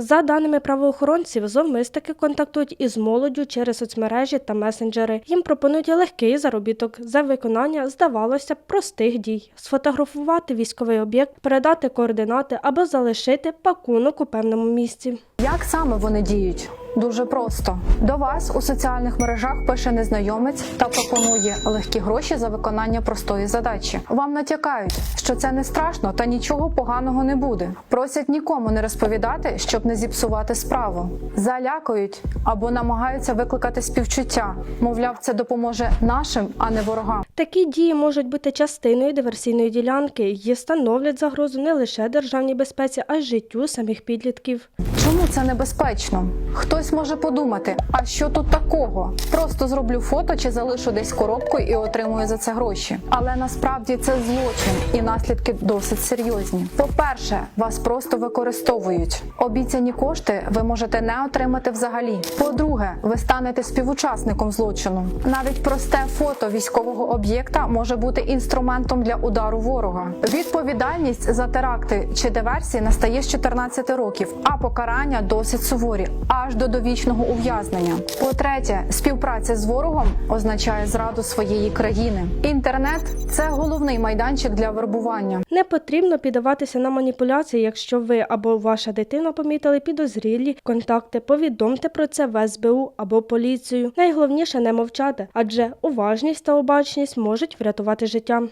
За даними правоохоронців, зовмистики контактують із молоддю через соцмережі та месенджери. Їм пропонують легкий заробіток за виконання, здавалося б, простих дій: сфотографувати військовий об'єкт, передати координати або залишити пакунок у певному місці. Як саме вони діють? Дуже просто до вас у соціальних мережах пише незнайомець та пропонує легкі гроші за виконання простої задачі. Вам натякають, що це не страшно та нічого поганого не буде. Просять нікому не розповідати, щоб не зіпсувати справу. Залякують або намагаються викликати співчуття. Мовляв, це допоможе нашим, а не ворогам. Такі дії можуть бути частиною диверсійної ділянки і становлять загрозу не лише державній безпеці, а й життю самих підлітків. Чому це небезпечно? Хтось може подумати, а що тут такого? Просто зроблю фото чи залишу десь коробку і отримую за це гроші. Але насправді це злочин і наслідки досить серйозні. По-перше, вас просто використовують. Обіцяні кошти ви можете не отримати взагалі. По-друге, ви станете співучасником злочину. Навіть просте фото військового об'єкта може бути інструментом для удару ворога. Відповідальність за теракти чи диверсії настає з 14 років, а покарання досить суворі, аж до довічного ув'язнення. По-третє, співпраця з ворогом означає зраду своєї країни. Інтернет це головний майданчик для вербування. Не потрібно піддаватися на маніпуляції, якщо ви або ваша дитина помітили підозрілі контакти. Повідомте про це в СБУ або поліцію. Найголовніше не мовчати, адже уважність та обачність можуть врятувати життя.